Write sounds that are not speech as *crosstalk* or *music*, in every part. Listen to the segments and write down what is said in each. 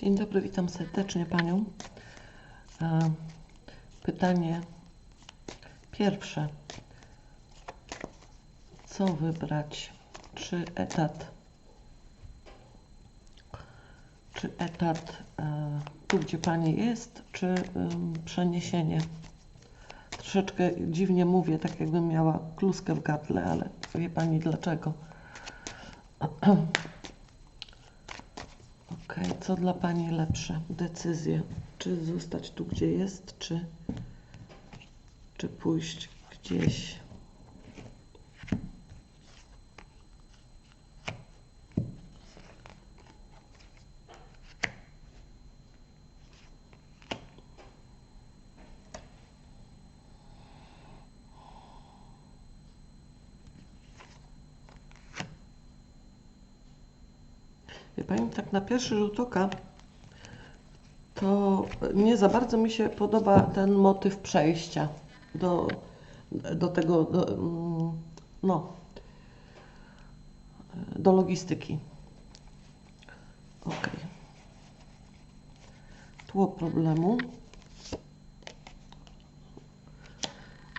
Dzień dobry, witam serdecznie Panią. E, Pytanie pierwsze. Co wybrać? Czy etat, czy etat e, tu, gdzie Pani jest, czy przeniesienie? Troszeczkę dziwnie mówię, tak jakbym miała kluskę w gardle, ale wie Pani dlaczego. *clears throat* Co dla Pani lepsze? Decyzje. Czy zostać tu, gdzie jest, czy, czy pójść gdzieś? Wie Pani, tak na pierwszy rzut oka to nie za bardzo mi się podoba ten motyw przejścia do, do tego, do, mm, no, do logistyki. Ok. Tło problemu.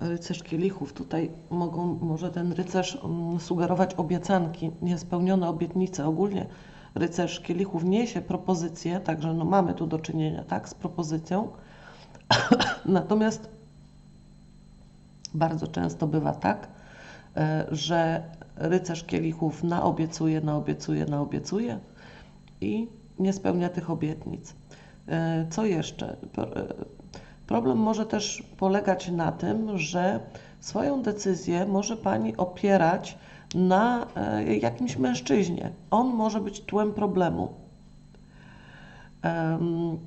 Rycerz kielichów. Tutaj mogą, może ten rycerz mm, sugerować obiecanki, niespełnione obietnice. Ogólnie rycerz kielichów niesie propozycję, także no mamy tu do czynienia tak, z propozycją. *coughs* Natomiast bardzo często bywa tak, e, że rycerz kielichów naobiecuje, naobiecuje, naobiecuje i nie spełnia tych obietnic. E, Co jeszcze? E, Problem może też polegać na tym, że swoją decyzję może Pani opierać na e, jakimś mężczyźnie. On może być tłem problemu. Em,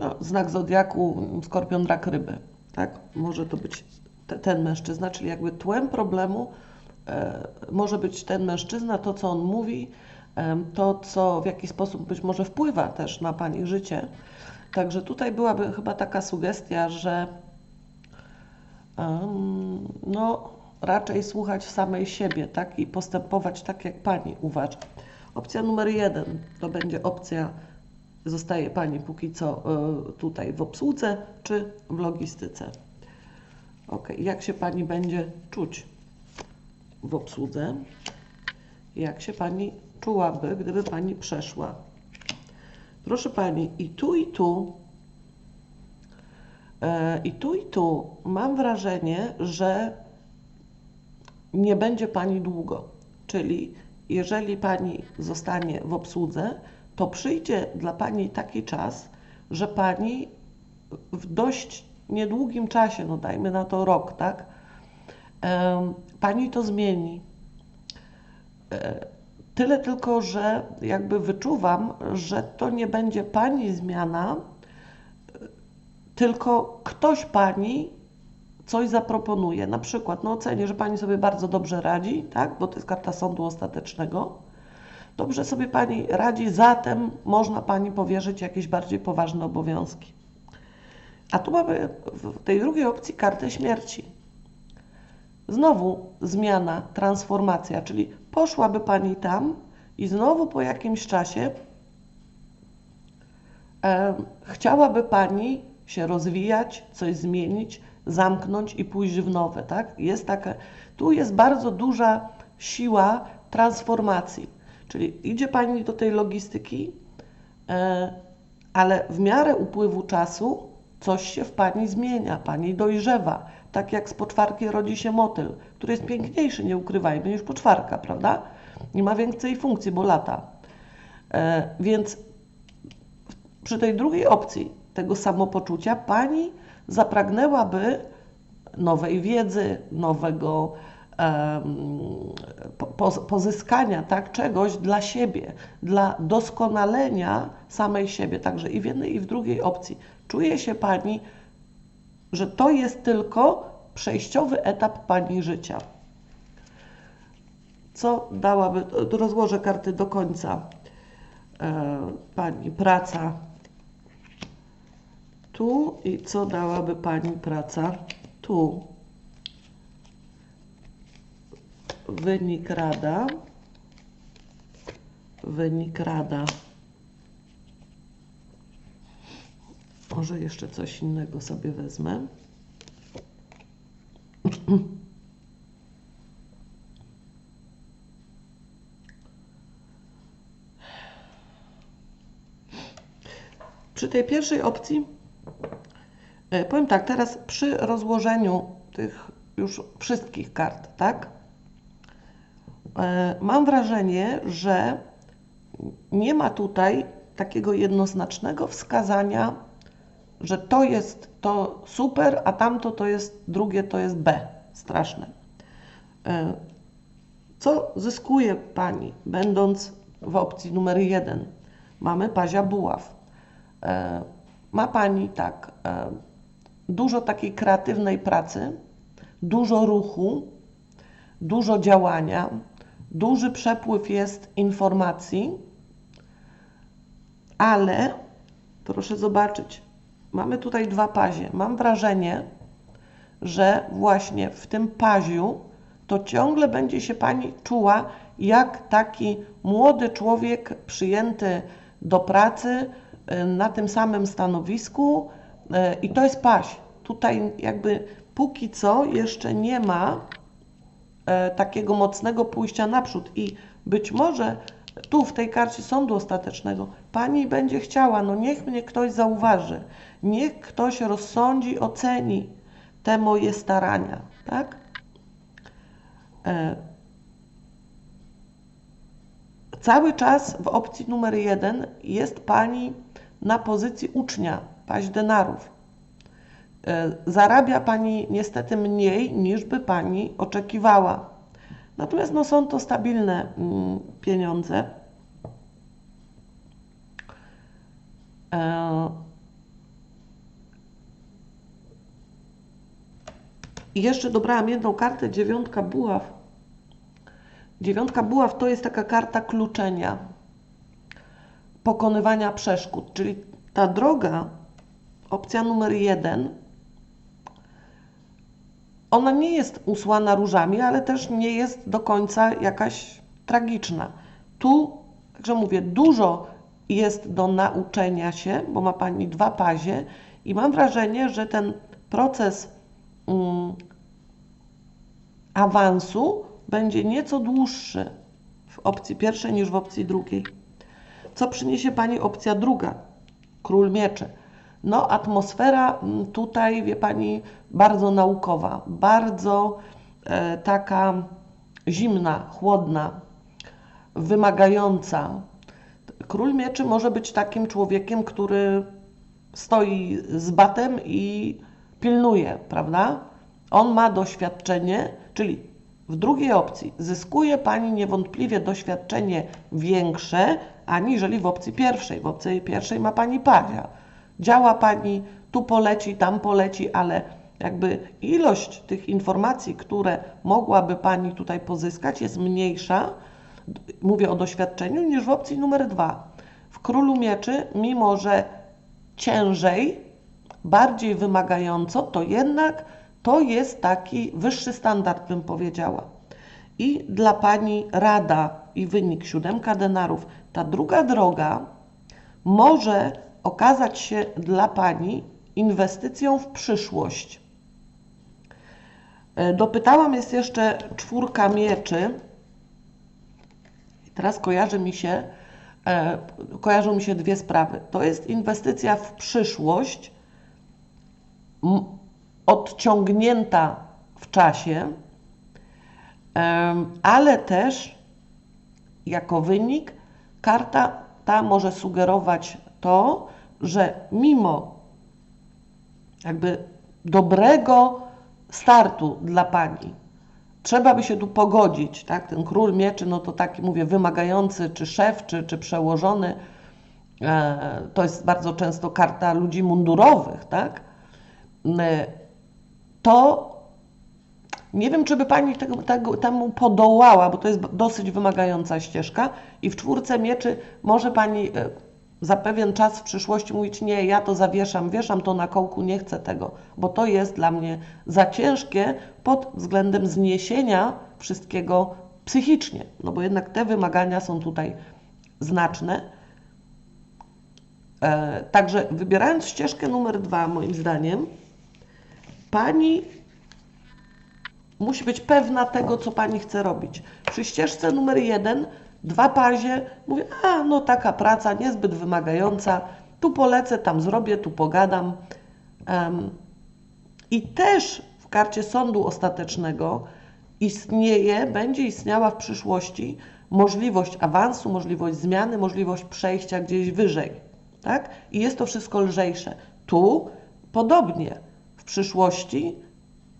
no, znak zodiaku skorpion, rak, ryby. Tak? Może to być te, ten mężczyzna, czyli jakby tłem problemu e, może być ten mężczyzna, to co on mówi, to co w jaki sposób być może wpływa też na Pani życie. Także tutaj byłaby chyba taka sugestia, że em, no, raczej słuchać samej siebie, tak? I postępować tak, jak Pani uważa. Opcja numer jeden to będzie opcja, zostaje Pani póki co y, tutaj w obsłudze czy w logistyce. Ok, jak się Pani będzie czuć w obsłudze? Jak się Pani czułaby, gdyby Pani przeszła? Proszę Pani, i tu, i tu, e, i tu, i tu mam wrażenie, że nie będzie Pani długo. Czyli jeżeli Pani zostanie w obsłudze, to przyjdzie dla Pani taki czas, że Pani w dość niedługim czasie, no dajmy na to rok, tak, Pani to zmieni. E, Tyle tylko, że jakby wyczuwam, że to nie będzie Pani zmiana, tylko ktoś Pani coś zaproponuje. Na przykład, no ocenię, że Pani sobie bardzo dobrze radzi, tak, bo to jest karta sądu ostatecznego. Dobrze sobie Pani radzi, zatem można Pani powierzyć jakieś bardziej poważne obowiązki. A tu mamy w tej drugiej opcji kartę śmierci. Znowu zmiana, transformacja, czyli poszłaby Pani tam i znowu po jakimś czasie e, chciałaby Pani się rozwijać, coś zmienić, zamknąć i pójść w nowe, tak? Jest taka, tu jest bardzo duża siła transformacji, czyli idzie Pani do tej logistyki, e, ale w miarę upływu czasu coś się w Pani zmienia, Pani dojrzewa. Tak jak z poczwarki rodzi się motyl, który jest piękniejszy, nie ukrywajmy, niż poczwarka, prawda? Nie ma więcej funkcji, bo lata. E, więc przy tej drugiej opcji tego samopoczucia Pani zapragnęłaby nowej wiedzy, nowego pozyskania tak, czegoś dla siebie, dla doskonalenia samej siebie. Także i w jednej, i w drugiej opcji czuje się Pani, że to jest tylko przejściowy etap Pani życia. Co dałaby, rozłożę karty do końca. E, pani praca tu i co dałaby Pani praca tu? Wynik rada. Wynik rada. Może jeszcze coś innego sobie wezmę. Przy tej pierwszej opcji, powiem tak, teraz przy rozłożeniu tych już wszystkich kart, tak? E, mam wrażenie, że nie ma tutaj takiego jednoznacznego wskazania, że to jest to super, a tamto to jest drugie, to jest B. Straszne. E, co zyskuje Pani, będąc w opcji numer jeden? Mamy pazia buław. E, ma Pani tak, dużo takiej kreatywnej pracy, dużo ruchu, dużo działania, duży przepływ jest informacji, ale proszę zobaczyć, mamy tutaj dwa pazie. Mam wrażenie, że właśnie w tym paziu to ciągle będzie się Pani czuła jak taki młody człowiek przyjęty do pracy y, na tym samym stanowisku i to jest paź. Tutaj jakby póki co jeszcze nie ma e, takiego mocnego pójścia naprzód i być może tu w tej karcie sądu ostatecznego pani będzie chciała, no niech mnie ktoś zauważy, niech ktoś rozsądzi, oceni te moje starania, tak? E, cały czas w opcji numer jeden jest pani na pozycji ucznia, paź denarów. E, zarabia Pani niestety mniej niż by Pani oczekiwała. Natomiast no, są to stabilne mm, pieniądze. E, I jeszcze dobrałam jedną kartę, dziewiątka buław. Dziewiątka buław to jest taka karta kluczenia, pokonywania przeszkód, czyli ta droga, opcja numer jeden, ona nie jest usłana różami, ale też nie jest do końca jakaś tragiczna. Tu, także mówię, dużo jest do nauczenia się, bo ma Pani dwa pazie i mam wrażenie, że ten proces um, awansu będzie nieco dłuższy w opcji pierwszej niż w opcji drugiej. Co przyniesie Pani opcja druga? Król mieczy. No, atmosfera mm, tutaj, wie Pani, bardzo naukowa, bardzo e, taka zimna, chłodna, wymagająca. Król mieczy może być takim człowiekiem, który stoi z batem i pilnuje, prawda? On ma doświadczenie, czyli w drugiej opcji zyskuje Pani niewątpliwie doświadczenie większe, aniżeli w opcji pierwszej. W opcji pierwszej ma Pani padzia działa Pani, tu poleci, tam poleci, ale jakby ilość tych informacji, które mogłaby Pani tutaj pozyskać jest mniejsza, mówię o doświadczeniu, niż w opcji numer dwa. W Królu Mieczy, mimo że ciężej, bardziej wymagająco, to jednak to jest taki wyższy standard, bym powiedziała. I dla Pani rada i wynik siódemka denarów. Ta druga droga może okazać się dla Pani inwestycją w przyszłość. E, dopytałam jest jeszcze czwórka mieczy. Teraz kojarzy mi się, e, kojarzą mi się dwie sprawy. To jest inwestycja w przyszłość, odciągnięta w czasie, ale też jako wynik karta ta może sugerować to, że mimo jakby dobrego startu dla pani, trzeba by się tu pogodzić, tak? Ten król mieczy, no to taki mówię, wymagający, czy szef, czy, czy przełożony, e, to jest bardzo często karta ludzi mundurowych, tak? E, to nie wiem, czy by Pani tego, tego, temu podołała, bo to jest dosyć wymagająca ścieżka i w czwórce mieczy może Pani e, za pewien czas w przyszłości mówić, nie, ja to zawieszam, wieszam to na kołku, nie chcę tego, bo to jest dla mnie za ciężkie pod względem zniesienia wszystkiego psychicznie, no bo jednak te wymagania są tutaj znaczne. E, także wybierając ścieżkę numer dwa, moim zdaniem, pani musi być pewna tego, co pani chce robić. Przy ścieżce numer jeden, dwa pazie, mówię, a no taka praca niezbyt wymagająca, tu polecę, tam zrobię, tu pogadam. Um, I też w karcie sądu ostatecznego istnieje, będzie istniała w przyszłości możliwość awansu, możliwość zmiany, możliwość przejścia gdzieś wyżej. Tak? I jest to wszystko lżejsze. Tu podobnie w przyszłości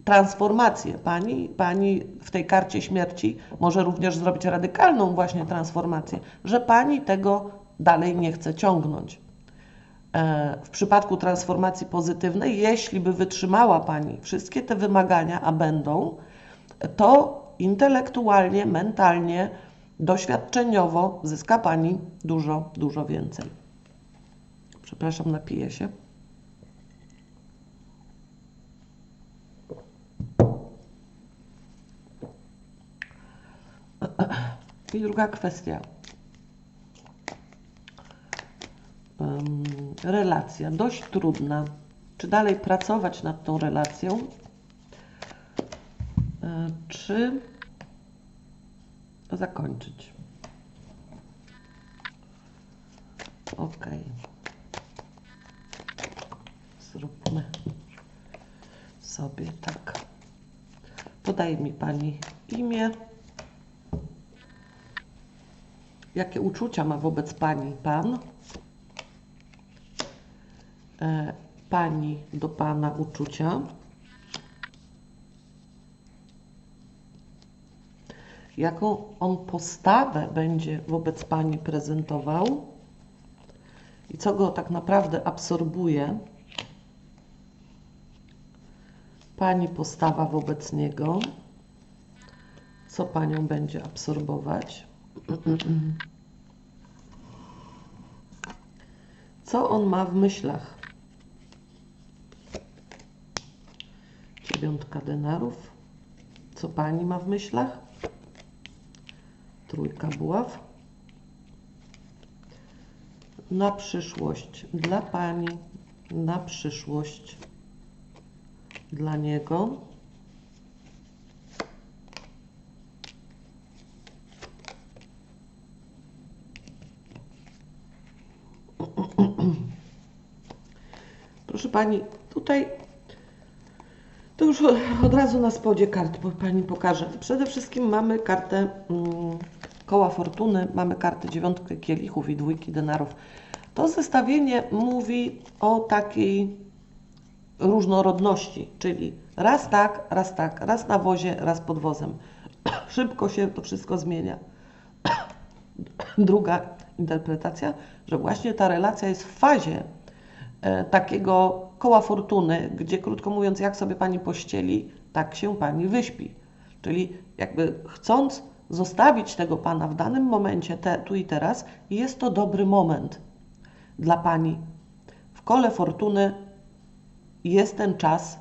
transformację. Pani, pani w tej karcie śmierci może również zrobić radykalną właśnie transformację, że pani tego dalej nie chce ciągnąć. E, w przypadku transformacji pozytywnej, jeśli by wytrzymała Pani wszystkie te wymagania, a będą, to intelektualnie, mentalnie, doświadczeniowo zyska Pani dużo, dużo więcej. Przepraszam, napiję się. I druga kwestia. relacja dość trudna. Czy dalej pracować nad tą relacją, e, czy zakończyć? Ok. Zróbmy sobie tak. Podaje mi Pani imię. Jakie uczucia ma wobec Pani Pan? E, pani do Pana uczucia. Jaką on postawę będzie wobec Pani prezentował i co go tak naprawdę absorbuje. Pani postawa wobec niego, co Panią będzie absorbować. Co on ma w myślach? Dziewiątka denarów. Co pani ma w myślach? Trójka buław. Na przyszłość dla pani, na przyszłość dla niego. Proszę pani, tutaj to już od razu na spodzie kart Pani pokażę. Przede wszystkim mamy kartę mm, koła fortuny, mamy kartę dziewiątkę kielichów i dwójki denarów. To zestawienie mówi o takiej różnorodności, czyli raz tak, raz tak, raz na wozie, raz pod wozem. *clears throat* Szybko się to wszystko zmienia. *clears throat* Druga interpretacja, że właśnie ta relacja jest w fazie takiego koła fortuny, gdzie krótko mówiąc, jak sobie pani pościeli, tak się pani wyśpi. Czyli jakby chcąc zostawić tego pana w danym momencie, te, tu i teraz, jest to dobry moment dla pani. W kole fortuny jest ten czas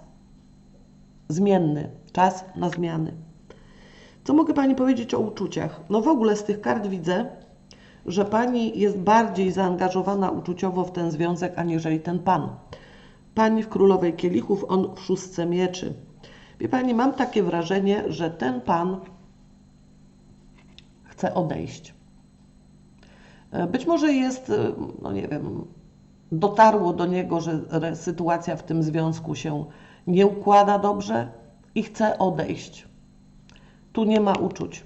zmienny, czas na zmiany. Co mogę pani powiedzieć o uczuciach? No w ogóle z tych kart widzę, że pani jest bardziej zaangażowana uczuciowo w ten związek, aniżeli ten pan. Pani w królowej kielichów, on w szóstce mieczy. Wie pani, mam takie wrażenie, że ten pan chce odejść. E, być może jest, e, no nie wiem, dotarło do niego, że sytuacja w tym związku się nie układa dobrze i chce odejść. Tu nie ma uczuć.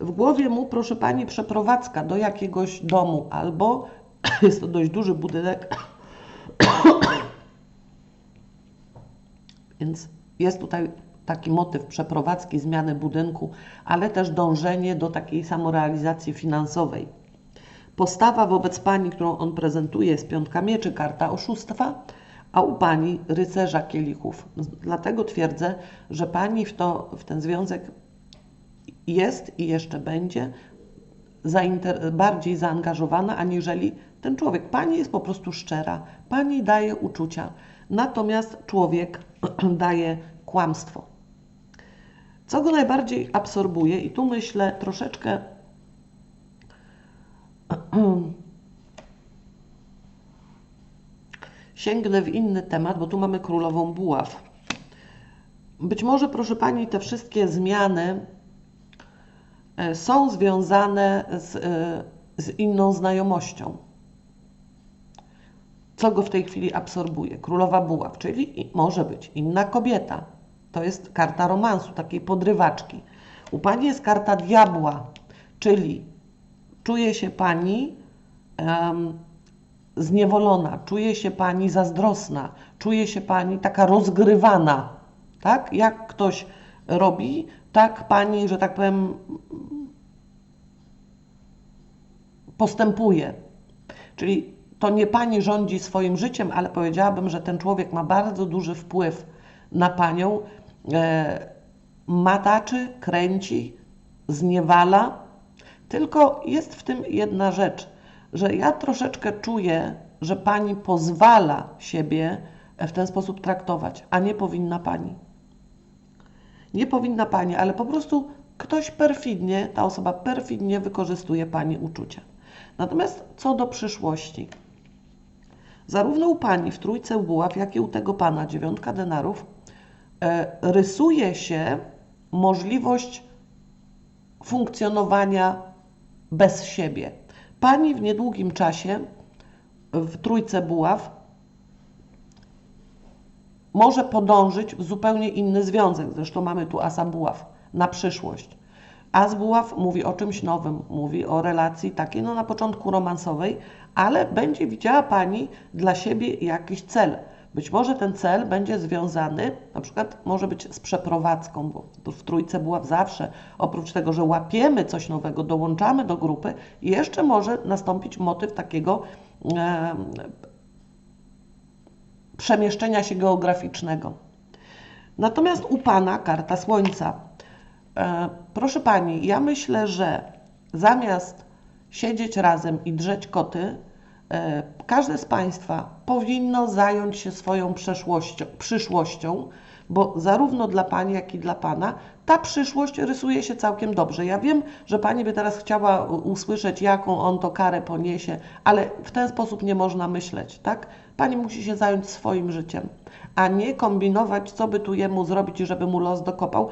W głowie mu, proszę pani, przeprowadzka do jakiegoś domu albo *clears throat* jest to dość duży budynek *clears throat* Więc jest tutaj taki motyw przeprowadzki, zmiany budynku, ale też dążenie do takiej samorealizacji finansowej. Postawa wobec pani, którą on prezentuje, jest piątka mieczy, karta oszustwa, a u pani rycerza kielichów. Dlatego twierdzę, że pani w, to, w ten związek jest i jeszcze będzie bardziej zaangażowana aniżeli ten człowiek. Pani jest po prostu szczera, pani daje uczucia, natomiast człowiek *clears throat* daje kłamstwo. Co go najbardziej absorbuje, i tu myślę troszeczkę *clears throat* sięgnę w inny temat, bo tu mamy królową buław. Być może, proszę Pani, te wszystkie zmiany są związane z, e, z inną znajomością. Co go w tej chwili absorbuje? Królowa buław, czyli może być inna kobieta. To jest karta romansu, takiej podrywaczki. U Pani jest karta diabła, czyli czuje się Pani um, zniewolona, czuje się Pani zazdrosna, czuje się Pani taka rozgrywana. Tak? Jak ktoś robi, tak Pani, że tak powiem, postępuje. Czyli to nie Pani rządzi swoim życiem, ale powiedziałabym, że ten człowiek ma bardzo duży wpływ na Panią. E, mataczy, kręci, zniewala. Tylko jest w tym jedna rzecz, że ja troszeczkę czuję, że Pani pozwala siebie w ten sposób traktować, a nie powinna Pani. Nie powinna Pani, ale po prostu ktoś perfidnie, ta osoba perfidnie wykorzystuje Pani uczucia. Natomiast co do przyszłości. Zarówno u Pani w trójce buław, jak i u tego Pana dziewiątka denarów e, rysuje się możliwość funkcjonowania bez siebie. Pani w niedługim czasie w trójce buław może podążyć w zupełnie inny związek. Zresztą mamy tu asa buław na przyszłość. As buław mówi o czymś nowym, mówi o relacji takiej, no na początku romansowej, ale będzie widziała Pani dla siebie jakiś cel. Być może ten cel będzie związany, na przykład może być z przeprowadzką, bo w trójce buław zawsze, oprócz tego, że łapiemy coś nowego, dołączamy do grupy, jeszcze może nastąpić motyw takiego e, przemieszczenia się geograficznego. Natomiast u Pana karta Słońca. E, proszę Pani, ja myślę, że zamiast siedzieć razem i drzeć koty, e, każde z Państwa powinno zająć się swoją przyszłością, bo zarówno dla Pani, jak i dla Pana ta przyszłość rysuje się całkiem dobrze. Ja wiem, że Pani by teraz chciała usłyszeć, jaką on to karę poniesie, ale w ten sposób nie można myśleć, tak? Pani musi się zająć swoim życiem, a nie kombinować, co by tu jemu zrobić, żeby mu los dokopał,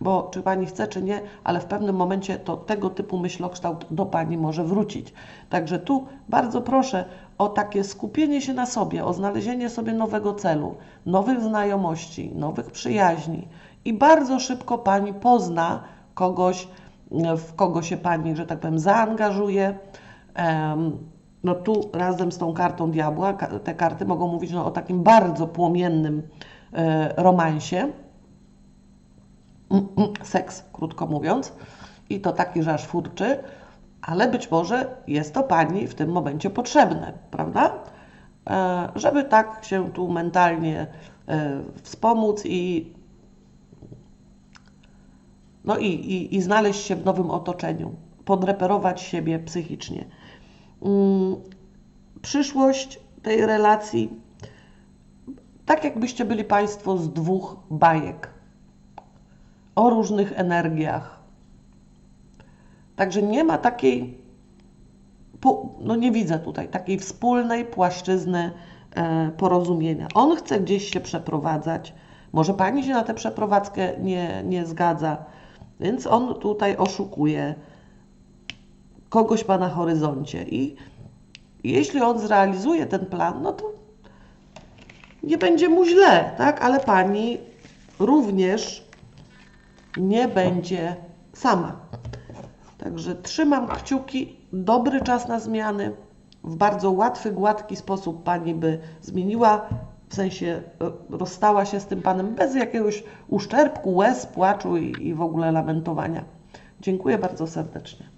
bo czy Pani chce, czy nie, ale w pewnym momencie to tego typu myślokształt do Pani może wrócić. Także tu bardzo proszę o takie skupienie się na sobie, o znalezienie sobie nowego celu, nowych znajomości, nowych przyjaźni i bardzo szybko Pani pozna kogoś, w kogo się Pani, że tak powiem, zaangażuje. No tu razem z tą kartą diabła, te karty mogą mówić no, o takim bardzo płomiennym e, romansie, seks, krótko mówiąc, i to taki, że aż furczy, ale być może jest to Pani w tym momencie potrzebne, prawda? E, żeby tak się tu mentalnie e, wspomóc i, no i, i, i znaleźć się w nowym otoczeniu, podreperować siebie psychicznie. Mm, przyszłość tej relacji, tak jakbyście byli Państwo z dwóch bajek o różnych energiach. Także nie ma takiej, no nie widzę tutaj takiej wspólnej płaszczyzny e, porozumienia. On chce gdzieś się przeprowadzać, może pani się na tę przeprowadzkę nie, nie zgadza, więc on tutaj oszukuje kogoś ma na horyzoncie i jeśli on zrealizuje ten plan, no to nie będzie mu źle, tak? Ale pani również nie będzie sama. Także trzymam kciuki, dobry czas na zmiany. W bardzo łatwy, gładki sposób pani by zmieniła, w sensie e, rozstała się z tym panem bez jakiegoś uszczerbku, łez, płaczu i, i w ogóle lamentowania. Dziękuję bardzo serdecznie.